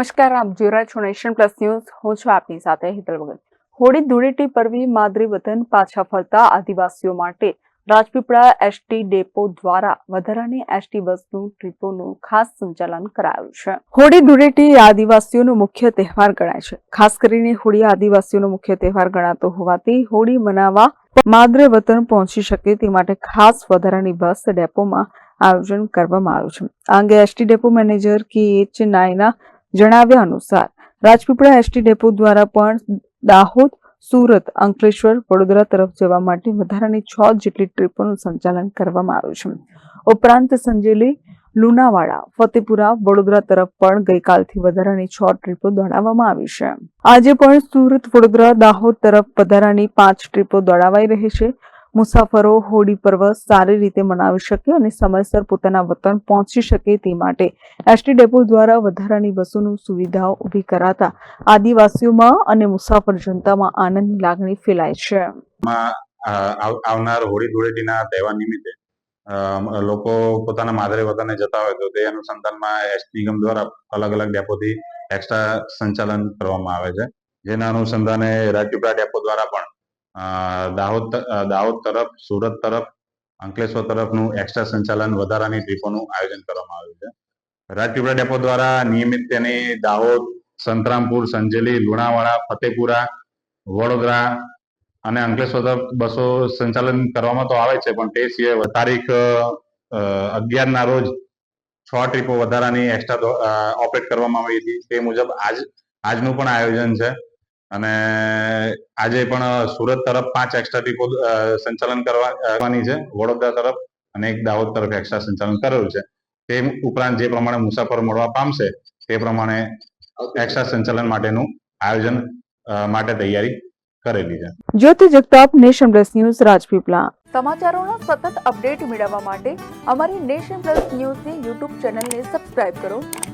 નમસ્કાર, આપ જોઈ રહ્યા છો નેશન પ્લસ ન્યૂઝ. હું છું આપની સાથે હિતલ ભગત. હોળી ધૂળેટી પર્વી માદરી વતન પાછા ફરતા આદિવાસીઓ માટે રાજપીપળા એસટી ડેપો દ્વારા વધારાની એસટી બસનું, ટ્રીપોનું ખાસ સંચાલન કરાયું છે. હોળી ધૂળેટી આદિવાસીઓનો મુખ્ય તહેવાર ગણાય છે. ખાસ કરીને હોળી આદિવાસીઓનો મુખ્ય તહેવાર ગણાતો હોવાથી હોળી મનાવવા માદરે વતન પહોંચી શકે તે માટે ખાસ વધારાની બસ ડેપોમાં આયોજન કરવામાં આવ્યું છે. આ અંગે ST depot manager K H નાયના જણાવ્યા અનુસાર, રાજપીપળા એસટી ડેપો દ્વારા પણ દાહોદ, સુરત, અંકલેશ્વર, વડોદરા તરફ જવા માટે વધારાની છ જેટલી ટ્રીપોનું સંચાલન કરવામાં આવ્યું છે. ઉપરાંત સંજેલી લુણાવાડા, ફતેપુરા, વડોદરા તરફ પણ ગઈકાલથી વધારાની છ ટ્રીપો દોડાવવામાં આવી છે. આજે પણ સુરત, વડોદરા, દાહોદ તરફ વધારાની પાંચ ટ્રીપો દોડાવાઈ રહી છે. મુસાફરો હોળી પર્વ સારી રીતે મનાવી શકે અને સમયસર પોતાના વતન પહોંચી શકે તે માટે એસટી ડેપો દ્વારા વધારાની બસોની સુવિધાઓ ઊભી કરાતા આદિવાસીઓમાં અને મુસાફર જનતામાં આનંદની લાગણી ફેલાય છે. આવનાર હોળી ધૂળેટીના તહેવાર નિમિત્તે લોકો પોતાના માદરે વતને જતા હોય તો તે અનુસંધાનમાં એસ નિગમ દ્વારા અલગ અલગ ડેપોથી એક્સ્ટ્રા સંચાલન કરવામાં આવે છે. જેના અનુસંધાને રાજપીપળા ડેપો દ્વારા પણ દાહોદ દાહોદ તરફ, સુરત તરફ, અંકલેશ્વર તરફનું એક્સ્ટ્રા સંચાલન વધારાની ટ્રીપોનું આયોજન કરવામાં આવ્યું છે. રાજપીપળા ડેપો દ્વારા નિયમિત તેની દાહોદ, સંતરામપુર, સંજેલી, લુણાવાડા, ફતેપુરા, વડોદરા અને અંકલેશ્વર તરફ બસો સંચાલન કરવામાં તો આવે છે, પણ તે સિવાય તારીખ અગિયારના રોજ છ ટ્રીપો વધારાની એક્સ્ટ્રા ઓપરેટ કરવામાં આવી હતી. તે મુજબ આજ, આજનું પણ આયોજન છે. અને આજે પણ સુરત તરફ પાંચ એક્સ્ટ્રા ટ્રીપો સંચાલન કરવાની છે. વડોદરા તરફ અને એક દાહોદ તરફ એક્સ્ટ્રા સંચાલન કરેલું છે. તે ઉપરાંત જે પ્રમાણે મુસાફરો મળવા પામશે તે પ્રમાણે એક્સ્ટ્રા સંચાલન માટેનું આયોજન અ, માટે તૈયારી કરેલી છે. Jyoti Jagtap nation plus news Rajpipla સમાચારોનો સતત અપડેટ મેળવવા માટે અમારી નેશન પ્લસ ન્યૂઝની યુટ્યુબ ચેનલને સબસ્ક્રાઇબ કરો.